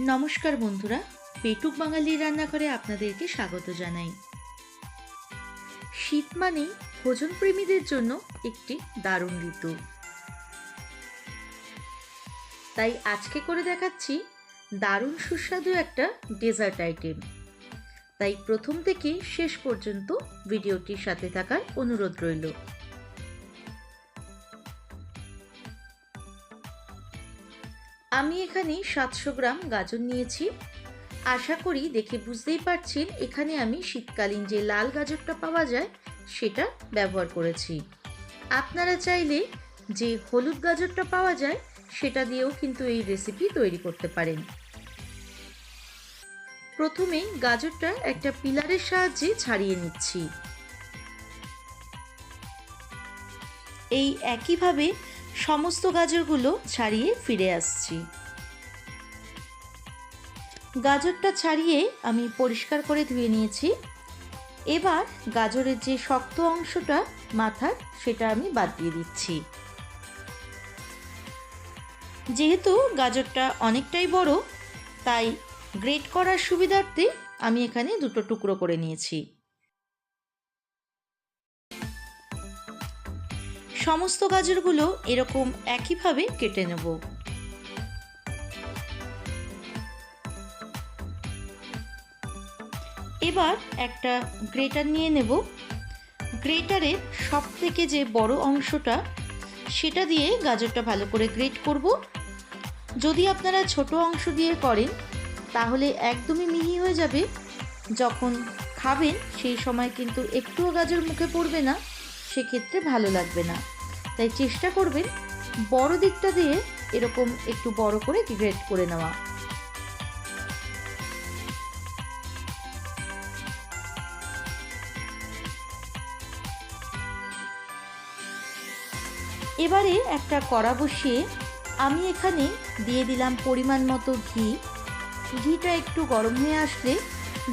নমস্কার বন্ধুরা, পেটুক বাঙালির রান্নাঘরে আপনাদেরকে স্বাগত জানাই। শীত মানেই ভোজন প্রেমীদের জন্য একটি দারুণ ঋতু। তাই আজকে করে দেখাচ্ছি দারুণ সুস্বাদু একটা ডেজার্ট আইটেম। তাই প্রথম থেকে শেষ পর্যন্ত ভিডিওটির সাথে থাকার অনুরোধ রইল। আমি এখানে সাতশো গ্রাম গাজর নিয়েছি। আশা করি দেখে বুঝতেই পারছেন, এখানে আমি শীতকালীন যে লাল গাজরটা পাওয়া যায়, সেটা ব্যবহার করেছি। আপনারা চাইলে যে হলুদ গাজরটা পাওয়া যায়, সেটা দিয়েও কিন্তু এই রেসিপি তৈরি করতে পারেন। প্রথমে গাজরটা একটা পিলারের সাহায্যে ছাড়িয়ে নিচ্ছি। এই একইভাবে সমস্ত গাজরগুলো ছাড়িয়ে ফিরে আসছি। গাজরটা ছাড়িয়ে আমি পরিষ্কার করে ধুয়ে নিয়েছি। এবার গাজরের যে শক্ত অংশটা মাথার, সেটা আমি বাদ দিয়ে দিচ্ছি। যেহেতু গাজরটা অনেকটাই বড়, তাই গ্রেট করার সুবিধার্থে আমি এখানে দুটো টুকরো করে নিয়েছি। সমস্ত গাজরগুলো এরকম একইভাবে কেটে নেব। এবার একটা গ্রেটার নিয়ে নেব। গ্রেটারের সব থেকে যে বড় অংশটা, সেটা দিয়ে গাজরটা ভালো করে গ্রেট করব। যদি আপনারা ছোট অংশ দিয়ে করেন, তাহলে একদমই মিহি হয়ে যাবে। যখন খাবেন, সেই সময় কিন্তু একটুও গাজর মুখে পড়বে না, সেক্ষেত্রে ভালো লাগবে না। তাই চেষ্টা করবেন বড় দিকটা দিয়ে এরকম একটু বড় করে গ্রেট করে নেওয়া। এবারে একটা কড়া বসিয়ে আমি এখানে দিয়ে দিলাম পরিমাণ মতো ঘি। ঘিটা একটু গরম হয়ে আসলে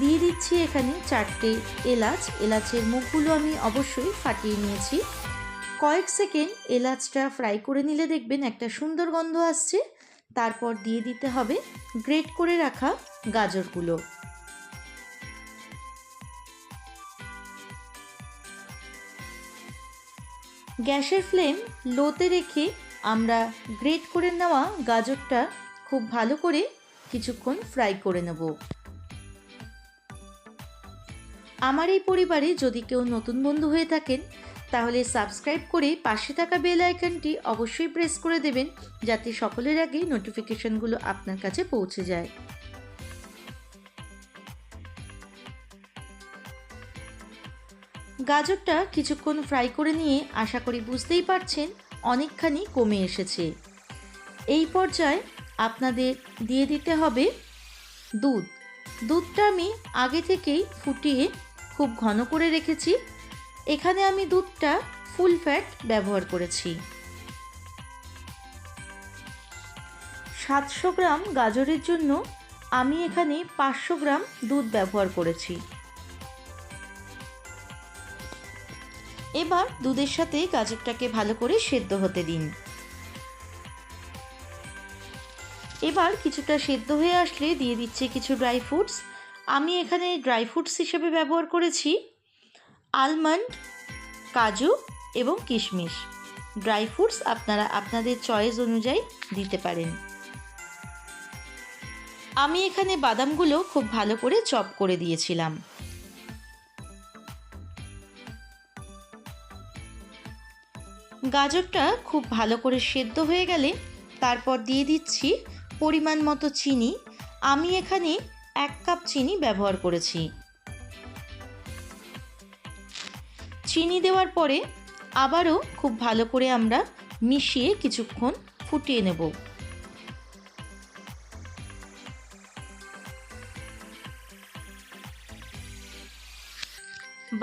দিয়ে দিচ্ছি এখানে চারটে এলাচ। এলাচের মুখগুলো আমি অবশ্যই ফাটিয়ে নিয়েছি। কয়েক সেকেন্ড এলাচটা ফ্রাই করে নিলে দেখবেন একটা সুন্দর গন্ধ আসছে। তারপর দিয়ে দিতে হবে গ্রেট করে রাখা গাজরগুলো। গ্যাসের ফ্লেম লোতে রেখে আমরা গ্রেট করে নেওয়া গাজরটা খুব ভালো করে কিছুক্ষণ ফ্রাই করে নেব। আমার এই পরিবারে যদি কেউ নতুন বন্ধু হয়ে থাকেন তাহলে সাবস্ক্রাইব করে পাশে থাকা বেল আইকনটি অবশ্যই প্রেস করে দেবেন, যাতে সকলের আগে নোটিফিকেশনগুলো আপনার কাছে পৌঁছে যায়। গাজরটা কিছুক্ষণ ফ্রাই করে নিয়ে আশা করি বুঝতেই পারছেন, অনেকখানি কমে এসেছে। এই পর্যায়ে আপনাদের দিয়ে দিতে হবে দুধ। দুধটা আমি আগে থেকেই ফুটিয়ে খুব ঘন করে রেখেছি। এখানে আমি দুধটা ফুল ফ্যাট ব্যবহার করেছি। সাতশো গ্রাম গাজরের জন্য আমি এখানে পাঁচশো গ্রাম দুধ ব্যবহার করেছি। এবার দুধের সাথে গাজরটাকে ভালো করে সেদ্ধ হতে দিন। এবার কিছুটা সেদ্ধ হয়ে আসলে দিয়ে দিচ্ছে কিছু ড্রাই ফ্রুটস। আমি এখানে ড্রাই ফ্রুটস হিসেবে ব্যবহার করেছি। আলমন্ড কাজু এবং কিশমিশ। ড্রাই ফ্রুটস আপনারা আপনাদের চয়েস অনুযায়ী দিতে পারেন। আমি এখানে বাদামগুলো খুব ভালো করে চপ করে দিয়েছিলাম। গাজরটা খুব ভালো করে সেদ্ধ হয়ে গেলে তারপর দিয়ে দিচ্ছি পরিমাণ মতো চিনি। আমি এখানে এক কাপ চিনি ব্যবহার করেছি। চিনি দেওয়ার পরে আবারও খুব ভালো করে আমরা মিশিয়ে কিছুক্ষণ ফুটিয়ে নেব।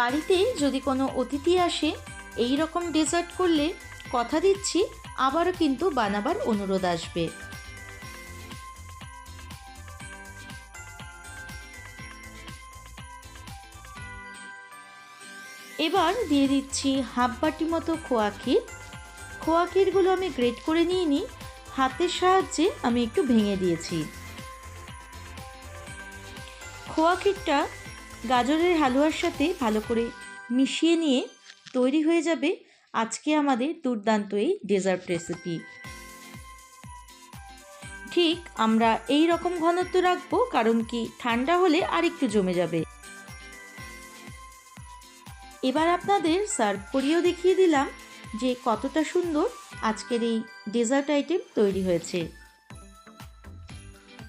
বাড়িতে যদি কোনো অতিথি আসে এই রকম ডেজার্ট করলে কথা দিচ্ছি, আবারও কিন্তু বানাবার অনুরোধ আসবে। এবার দিয়ে দিচ্ছি হাফ বাটি মতো খোয়া ক্ষীর। খোয়া ক্ষীরগুলো আমি গ্রেট করে নিয়ে নিই হাতের সাহায্যে আমি একটু ভেঙে দিয়েছি। খোয়া ক্ষীরটা গাজরের হালুয়ার সাথে ভালো করে মিশিয়ে নিয়ে তৈরি হয়ে যাবে আজকে আমাদের দুর্দান্ত এই ডেজার্ট রেসিপি। ঠিক আমরা এই রকম ঘনত্ব রাখব, কারণ কি ঠান্ডা হলে আরেকটু জমে যাবে। এবার আপনাদের সার্ভ করিয়েও দেখিয়ে দিলাম যে কতটা সুন্দর আজকের এই ডেজার্ট আইটেম তৈরি হয়েছে।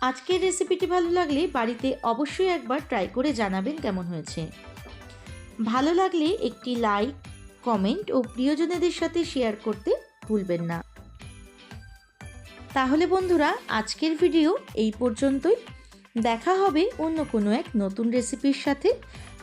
আজকের রেসিপিটি ভালো লাগলে বাড়িতে অবশ্যই একবার ট্রাই করে জানাবেন কেমন হয়েছে। ভালো লাগলে একটি লাইক, কমেন্ট ও প্রিয়জনেদের সাথে শেয়ার করতে ভুলবেন না। তাহলে বন্ধুরা, আজকের ভিডিও এই পর্যন্তই। দেখা হবে অন্য কোনো এক নতুন রেসিপির সাথে।